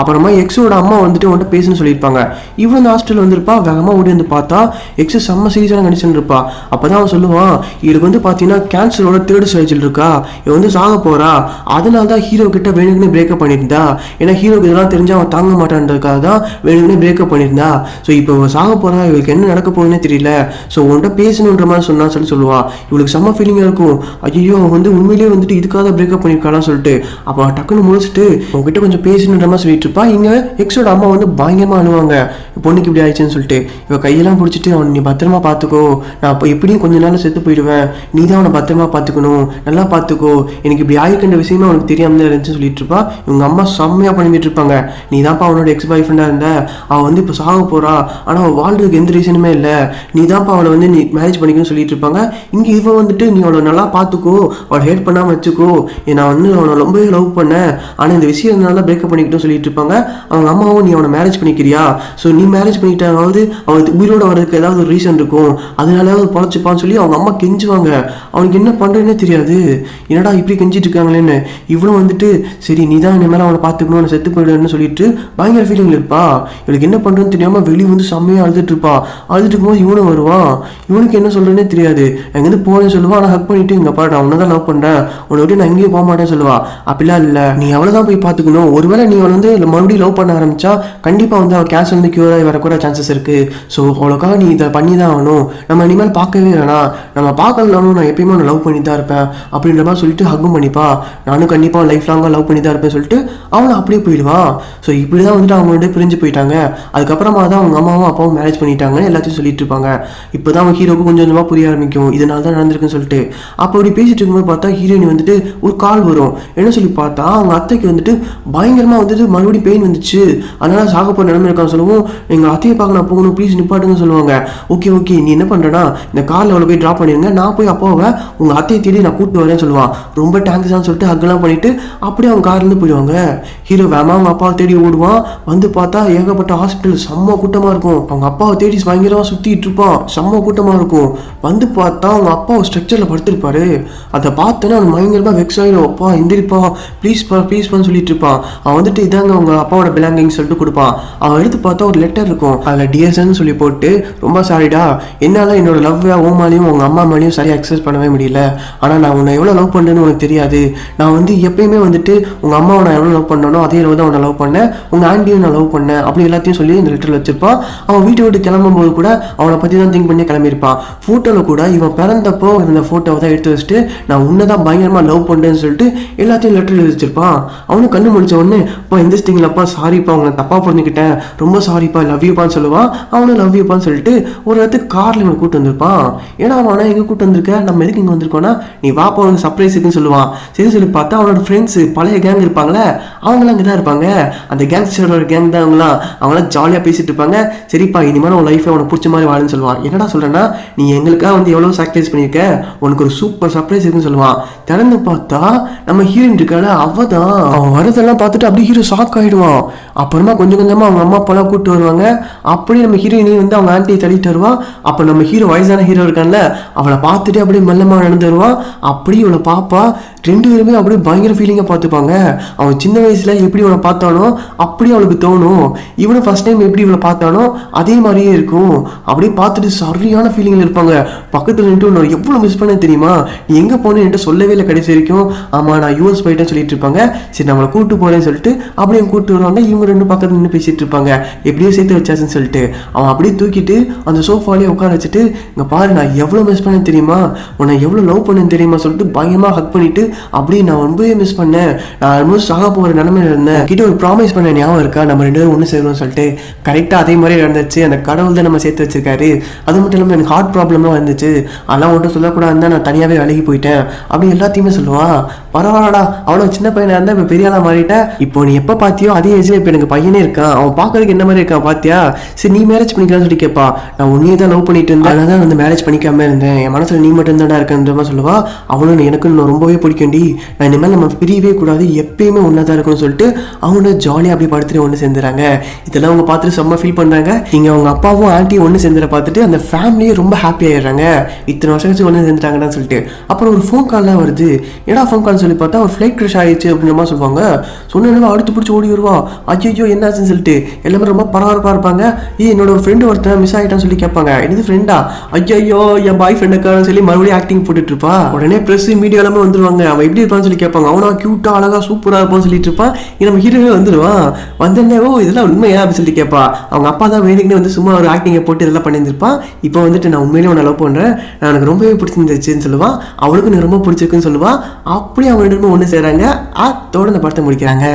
அப்புறமா எக்ஸோட அம்மா வந்துட்டு உன்ட்ட பேசுன்னு சொல்லியிருப்பாங்க. இவன் இந்த ஹாஸ்டல் வந்திருப்பா. வேகமாக ஓடி வந்து பார்த்தா எக்ஸ் செம்ம சீரியஸான கண்டிஷன் இருப்பா அப்போ தான் அவன் சொல்லுவான் இவளுக்கு வந்து பார்த்தீங்கன்னா கேன்சரோட தேர்ட் ஸ்டேஜில் இருக்கா? இவன் வந்து சாக போகிறா அதனால தான் ஹீரோ கிட்ட வேணுக்குனே பிரேக்கப் பண்ணியிருந்தா. ஏன்னா ஹீரோக்கு இதெல்லாம் தெரிஞ்சு அவன் தாங்க மாட்டான்றதுக்காக தான் வேணுக்குனே பிரேக்கப் பண்ணியிருந்தா. ஸோ இப்போ இவன் சாக போகிறா இவளுக்கு என்ன நடக்க போகுதுன்னே தெரியல. ஸோ உன்கிட்ட பேசணுன்ற மாதிரி சொன்னா சொல்லி சொல்லுவான் இவளுக்கு செம்ம ஃபீலிங்காக இருக்கும். ஐயோ அவன் வந்து உண்மையிலேயே வந்துட்டு இதுக்காக பிரேக்கப் பண்ணியிருக்காளான்னு சொல்லிட்டு. அப்போ டக்குன்னு டக்குன்னு முடிச்சுட்டு உங்ககிட்ட கொஞ்சம் பேசணுன்ற மாதிரி சொல்லிட்டு இருப்பா. இங்க எக்ஸோட அம்மா வந்து பயங்கரமா அழுவாங்க. பொண்ணுக்கு இப்படி ஆயிடுச்சுன்னு சொல்லிட்டு. இவ கையெல்லாம் பிடிச்சிட்டு அவன் நீ பத்திரமா பார்த்துக்கோ. நான் இப்போ எப்படியும் கொஞ்ச நாள் செத்து போயிடுவேன். நீ தான் அவனை பத்திரமா பார்த்துக்கணும். நல்லா பார்த்துக்கோ. எனக்கு இப்படி ஆயிருக்கின்ற விஷயமே அவனுக்கு தெரியாம தான் இருந்துச்சுன்னு சொல்லிட்டு இருப்பா. இவங்க அம்மா செம்மையா பண்ணிட்டு இருப்பாங்க. நீ தான்ப்பா அவனோட எக்ஸ் பாய் ஃப்ரெண்டாக இருந்த. அவள் வந்து இப்போ சாக போறா. ஆனால் அவள் வாழ்றதுக்கு எந்த ரீசனுமே இல்லை. நீ தான்ப்பா அவளை வந்து நீ மேரேஜ் பண்ணிக்கணும்னு சொல்லிட்டு இருப்பாங்க. இங்கே இவன் வந்துட்டு நீ அவளை நல்லா பார்த்துக்கோ. அவளை ஹேட் பண்ணாமல் வச்சுக்கோ. நான் வந்து அவனை ரொம்பவே லவ் பண்ணேன். ஆனால் இந்த விஷயத்தினால தான் பிரேக்கப் பண்ணிக்கிட்டோம் சொல்லிட்டு இருப்பாங்க. அவங்க அம்மாவும் நீ அவனை மேரேஜ் பண்ணிக்கிறியா? ஸோ நீ மேரேஜ் பண்ணிக்கிட்டாவது அவன் உயிரோட வரதுக்கு ஏதாவது ஒரு ரீசன் இருக்கும். அதனால பொழைச்சிப்பான்னு சொல்லி அவங்க அம்மா கெஞ்சுவாங்க. அவனுக்கு என்ன பண்ணுறேன்னே தெரியாது. என்னடா இப்படி கெஞ்சிட்டு இருக்காங்களேன்னு? இவளும் வந்துட்டு சரி நீ தான் இனிமேல் அவனை பார்த்துக்கணும். அவனை செத்து போயிடுன்னு சொல்லிட்டு பயங்கர ஃபீலிங்கில் இருப்பா. இவளுக்கு என்ன பண்ணுறதுன்னு தெரியாமல் வெளியே வந்து செம்மையாக அழுதுட்டு இருப்பா. அழுதுட்டு இருக்கும்போது இவனும் வருவான். இவனுக்கு என்ன சொல்கிறேனே தெரியாது. எங்கேருந்து போனேன்னு சொல்லுவான் ஆனால் ஹக் பண்ணிட்டு இங்கே பாரு நான் உன்னை தான் லவ் பண்ணுறேன் உன்னை விட்டு நான் எங்கேயும் போக மாட்டேன்னு சொல்லுவா. அப்படிலாம் இல்லை. நீ எவ்வளோ தான் போய் பார்த்துக்கணும். ஒருவேளை நீ வந்து மறுபடியும் லவ் பண்ண ஆரம்பிச்சா கண்டிப்பாக வந்து அவள் கேன்சர் வந்து க்யூர் ஆகி வரக்கூட சான்சஸ் இருக்குது ஸோ அவ்வளோக்காக நீ இதை பண்ணி தான் ஆகணும். நம்ம இனிமேல் பார்க்கவே வேணாம். நம்ம பார்க்கலனாலும் நான் எப்பயுமே உன்னை லவ் பண்ணி தான் இருப்பேன். அப்படின்ற மாதிரி சொல்லிட்டு ஹக்கும் பண்ணிப்பா. நானும் கண்டிப்பாக லைஃப் லாங்காக லவ் பண்ணி தான் இருப்பேன் சொல்லிட்டு அவனை அப்படியே போயிடுவான். ஸோ இப்படி தான் வந்துட்டு அவங்க வந்து பிரிஞ்சு போயிட்டாங்க. அதுக்கப்புறமா தான் அவங்க அம்மாவும் அப்பாவும் மேரேஜ் பண்ணிட்டாங்க எல்லாத்தையும் சொல்லிட்டு இருப்பாங்க. இப்போ தான் அவங்க ஹீரோக்கு கொஞ்சம் கொஞ்சமாக புரிய ஆரம்பிக்கும். இதனால தான் நடந்திருக்குன்னு சொல்லிட்டு. அப்போ அப்படி பேசிட்டு இருக்கும்போது பார்த்தா ஹீரோயின் வந்துட்டு ஒரு கால் வரும். என்ன சொல்லி பார்த்தா அவங்க அத்தைக்கு வந்துட்டு பயங்கரமாக வந்துட்டு மறுபடியும் பெயின் வந்துச்சு. அதனால சாக போகிற நிலைமை இருக்கான்னு சொல்லவும் எங்கள் அத்தையை பார்க்க நான் போகணும் ப்ளீஸ் நிப்பாட்டுங்க சொல்லுவாங்க. ஓகே ஓகே நீ என்ன பண்ணுறனா இந்த காரில் அவ்வளோ போய் ட்ராப் பண்ணிடுங்க நான் போய் அப்பாவை உங்கள் அத்தையை தேடி நான் கூப்பிட்டு வரேன்னு சொல்லுவான் ரொம்ப டேங்க்ஸான்னு சொல்லிட்டு ஹக்கெல்லாம் பண்ணிட்டு அப்படியே அவங்க கார்லேருந்து போயிடுவாங்க. ஹீரோ வேமா அவங்க அப்பாவை தேடி ஓடுவான் வந்து பார்த்தா ஏகப்பட்ட ஹாஸ்பிட்டல் செம்ம கூட்டமாக இருக்கும். அவங்க அப்பாவை தேடி பயங்கரமாக சுற்றிட்டு இருப்பான் செம்ம கூட்டமாக இருக்கும். வந்து பார்த்தா அவங்க அப்பா ஒரு ஸ்ட்ரக்சரில் படுத்திருப்பாரு. அதை பார்த்தோன்னா அவன் பயங்கரமாக வெக்ஸ் ஆகிடும் அப்பா எந்திரிப்பா. ப்ளீஸ் பா சொல்லிட்டு இருப்பான். அவன் வந்துட்டு இதாங்க அவங்க அப்பாவோட பிலாங்கிங் சொல்லிட்டு கொடுப்பான். அவன் எடுத்து பார்த்தா ஒரு லெட்டர் இருக்கும். அதில் டிஎஸ்என்னு சொல்லி போட்டு ரொம்ப சாரிடா என்னால் என்னோட லவ்வை ஓமாலையும் உங்கள் அம்மா மேலேயும் சரியாக அக்சஸ் பண்ணவே முடியல. ஆனால் நான் உன்னை எவ்வளோ லவ் பண்ணுறேன்னு உனக்கு தெரியாது. நான் வந்து எப்பயுமே வந்துட்டு உங்கள் அம்மாவை நான் எவ்வளோ லவ் பண்ணனோ அதே அளவு தான் உன்னை லவ் பண்ணேன். உங்கள் ஆண்டியும் நான் லவ் பண்ணேன். அப்படி எல்லாத்தையும் சொல்லி இந்த லெட்டரில் வச்சிருப்பான். அவன் வீட்டை விட்டு கிளம்பும்போது கூட அவனை பற்றி தான் திங்க் பண்ணி கிளம்பியிருப்பான். ஃபோட்டோவில் கூட இவன் பிறந்தப்போ இருந்த ஃபோட்டோவை தான் எடுத்து வச்சுட்டு நான் உன்னை தான் பயங்கரமாக லவ் பண்ணுறேன்னு சொல்லிட்டு எல்லாத்தையும் லெட்டர் எழுதி வச்சிருப்பான். அவனும் கண்ணு முடிச்ச உடனே அப்பா எந்திரிச்சிட்டிங்களப்பா சாரிப்பா உங்களை தப்பாக புரிஞ்சுக்கிட்டேன். ரொம்ப சாரிப்பா லவ் யூப்பான்னு சொல்லுவான் அவனும் லவ் யூப்பான்னு சொல்லிட்டு ஒரு இடத்துக்கு காரில் இவனை கூட்டு வந்திருப்பான். ஏன்னா அவன் ஆனால் எங்கே கூட்டு வந்திருக்க? நம்ம எதுக்கு இங்கே வந்திருக்கோன்னா நீ வாப்பா உனக்கு சர்ப்ரைஸ் இருக்குன்னு சொல்லுவான் சரி சொல்லி பார்த்தா அவனோட ஃப்ரெண்ட்ஸு பழைய கேங் இருப்பாங்களே அவங்களாம் அங்கே தான் இருப்பாங்க. அந்த கேங்ஸ்டரோட கேங் தான் அவங்களாம் அவங்களாம் ஜாலியாக பேசிட்டு இருப்பாங்க. சரிப்பா இனிமேல் உன் லைஃப்பை உனக்கு பிடிச்ச மாதிரி வாழுன்னு சொல்லுவான் என்னடா சொல்கிறேன்னா நீ எங்களுக்காக வந்து எவ்வளோ சாக்ரிஃபைஸ் பண்ணியிருக்க? உனக்கு ஒரு சூப்பர் சர்ப்ரைஸ் இருக்குன்னு சொல்லுவான் திறந்து பார்த்தா நம்ம ஹீரோயின் இருக்கால அவ தான் அவன் வரதெல்லாம் பார்த்துட்டு அப்படியே ஹீரோ ஷாக் ஆகிடுவான் அப்புறமா கொஞ்சம் கொஞ்சமாக அவங்க அம்மா அப்பாலாம் கூப்பிட்டு வருவாங்க. அப்படியே நம்ம ஹீரோயினி வந்து அவங்க ஆண்டியை தள்ளிட்டு வருவான். அப்போ நம்ம ஹீரோ வயசான ஹீரோ இருக்கான்ல அவளை பார்த்துட்டு அப்படியே மெல்லமாக நடந்து வருவான். அப்படியே இவளை பாப்பா. ரெண்டு பேருமே அப்படியே பயங்கர ஃபீலிங்காக பார்த்துப்பாங்க. அவன் சின்ன வயசில் எப்படி இவனை பார்த்தானோ அப்படியே அவளுக்கு தோணும். இவனும் ஃபர்ஸ்ட் டைம் எப்படி இவளை பார்த்தானோ அதே மாதிரியே இருக்கும். அப்படியே பார்த்துட்டு சரியான ஃபீலிங்கில் இருப்பாங்க. பக்கத்தில் நின்று உன்னை எவ்வளோ மிஸ் பண்ண தெரியுமா? நீ எங்கே போனேன்னு என்கிட்ட சொல்லவே இல்லை கடைசி வரைக்கும். ஆமாம் நான் யூஎஸ் போயிட்டேன்னு சொல்லிட்டு இருப்பாங்க. சரி நம்மளை கூட்டு போகிறேன்னு சொல்லிட்டு அப்படியே கூட்டு வருவாங்க. இவங்க ரெண்டு பக்கத்தில் நின்று பேசிட்டு இருப்பாங்க. எப்படியோ சேர்த்து வச்சாச்சுன்னு சொல்லிட்டு. அவன் அப்படியே தூக்கிட்டு அந்த சோஃபாலே உட்கார வச்சுட்டு இங்கே பாரு நான் எவ்வளோ மிஸ் பண்ணேன் தெரியுமா? உன்னை எவ்வளோ லவ் பண்ணேன் தெரியுமா? சொல்லிட்டு பயமாக ஹக் பண்ணிட்டு அப்படியே நான் ரொம்பவே மிஸ் பண்ணேன். நான் ஆல்மோஸ்ட் சாக போகிற நிலமையில இருந்தேன். கிட்ட ஒரு ப்ராமிஸ் பண்ண ஞாபகம் இருக்கா? நம்ம ரெண்டு பேரும் ஒன்று சேரணும்னு சொல்லிட்டு. கரெக்டாக அதே மாதிரி நடந்துச்சு. அந்த கடவுள் தான் நம்ம சேர்த்து வச்சிருக்காரு. அது மட்டும் இல்லாமல் எனக்கு ஹார்ட் ப்ராப்ளம்லாம் வந்துச்சு. அதெல்லாம் ஒன்றும் சொல்லக்கூடாதுன்னு நான் தனியாகவே விலகி போயிட்டேன். அப்படி எல்லாத்தையுமே சொல்லுவான். பரவாயில்லடா. அவ்வளோ சின்ன பையனாக இருந்தால் இப்போ பெரிய ஆளாக மாறிட்டேன் இப்போ நீ எப்போ பார்த்தியோ அதே ஏஜ்ல இப்போ எனக்கு பையனே இருக்கான். அவன் பார்க்கறதுக்கு என்ன மாதிரி இருக்கான் பார்த்தியா சரி நீ மேரேஜ் பண்ணிக்கலாம்னு சொல்லி கேட்பா நான் உன்னையே தான் லவ் பண்ணிட்டு இருந்தேன். அதனால தான் வந்து மேரேஜ் பண்ணிக்காம இருந்தேன். என் மனசில் நீ மட்டும் தான்டா இருக்கன்ற மாதிரி சொல்லுவா. அவனும் எனக்கு இன்னும் ரொம்பவே பிடிக்கும்டி. நான் இனிமேல் நம்ம பிரியவே கூடாது. எப்பயுமே ஒன்றா தான் இருக்கும்னு சொல்லிட்டு அவங்க ஜாலியாக அப்படி படுத்துட்டு ஒன்று சேர்ந்துறாங்க. இதெல்லாம் அவங்க பார்த்துட்டு செம்ம ஃபீல் பண்ணுறாங்க இங்கே அவங்க அப்பாவும் ஆண்டியும் ஒன்று சேர்ந்துற பார்த்துட்டு அந்த ஃபேமிலியே ரொம்ப ஹாப்பி ஆயிடுறாங்க. இத்தனை வருஷம் கழிச்சு ஒன்று சேர்ந்துட்டாங்கன்னு சொல்லிட்டு. அப்புறம் ஒரு ஃபோன் கால்லாம் வருது. ஏடா ஃபோன் கால் சொல்லி பார்த்தா ஒரு ஃப்ளைட் கிரஷ் ஆயிடுச்சு அப்படின்ற மாதிரி சொல்லுவாங்க. சொன்னா அடுத்து பிடிச்சி ஓடி வருவா. ஐயோ என்னாச்சுன்னு சொல்லிட்டு எல்லாமே ரொம்ப பரபரப்பாக இருப்பாங்க. ஏ என்னோட ஃப்ரெண்டு ஒருத்தன் மிஸ் ஆகிட்டான்னு சொல்லி கேட்பாங்க. என்னது ஃப்ரெண்டா ஐயோ என் பாய் ஃப்ரெண்டுக்காரன்னு சொல்லி மறுபடியும் ஆக்டிங் போட்டுட்டு இருப்பா உடனே ப்ரெஸ் மீடியா எல்லாமே வந்துருவாங்க. அவன் எப்படி இருப்பான்னு சொல்லி கேட்பாங்க. அவனா க்யூட்டா அழகா சூப்பராக இருப்பான்னு சொல்லிட்டு இருப்பான். நம்ம ஹீரோவே வந்துருவான். வந்தோடனே ஓ இதெல்லாம் உண்மையா? அப்படின்னு சொல்லி கேட்பா. அவங்க அப்பா தான் வேணுக்குன்னு வந்து சும்மா ஒரு ஆக்டிங்கை போட்டு இதெல்லாம் பண்ணியிருந்திருப்பான். இப்போ வந்துட்டு நான் உண்மையிலே உன்னை லவ் பண்ணுறேன் நான் எனக்கு ரொம்பவே பிடிச்சிருந்துச்சுன்னு சொல்லுவான். அவளுக்கு எனக்கு ரொம்ப பிடிச்சிருக்குன்னு சொல்லுவா அப்படியே அவங்க ரெண்டு ஒன்று செய்கிறாங்க அதோட இந்த படத்தை முடிக்கிறாங்க.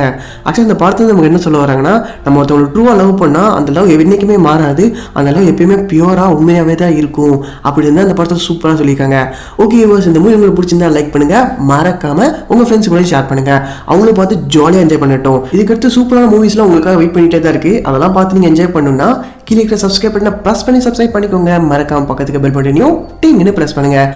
ஆக்சுவலி இந்த படத்தை நமக்கு என்ன சொல்ல வராங்கன்னா நம்ம ஒருத்தவங்களை ட்ரூவாக லவ் பண்ணால் அந்த லவ் என்றைக்குமே மாறாது. அந்த லவ் எப்பயுமே பியூராக உண்மையாகவே தான் இருக்கும். அப்படி இருந்தால் அந்த படத்தை சூப்பராக சொல்லியிருக்காங்க. ஓகே வாஸ் இந்த மூவி உங்களுக்கு பிடிச்சிருந்தா லைக் பண்ணுங்க. மறக்காமல் உங்கள் ஃப்ரெண்ட்ஸ் கூட ஷேர் பண்ணுங்கள் அவங்களும் பார்த்து ஜாலியாக என்ஜாய் பண்ணட்டும். இதுக்கடுத்து சூப்பரான மூவிஸ்லாம் உங்களுக்காக வெயிட் பண்ணிட்டே தான் இருக்குது அதெல்லாம் பார்த்து நீங்கள் என்ஜாய் பண்ணணும்னா கீழே இருக்கிற சப்ஸ்கிரைப் பண்ண ப்ளஸ் பண்ணி சப்ஸ்கிரைப் பண்ணிக்கோங்க. மறக்காமல் பக்கத்துக்கு பெல் பட்டனையும் டிங்னு ப்ரெஸ் பண்ணுங்கள்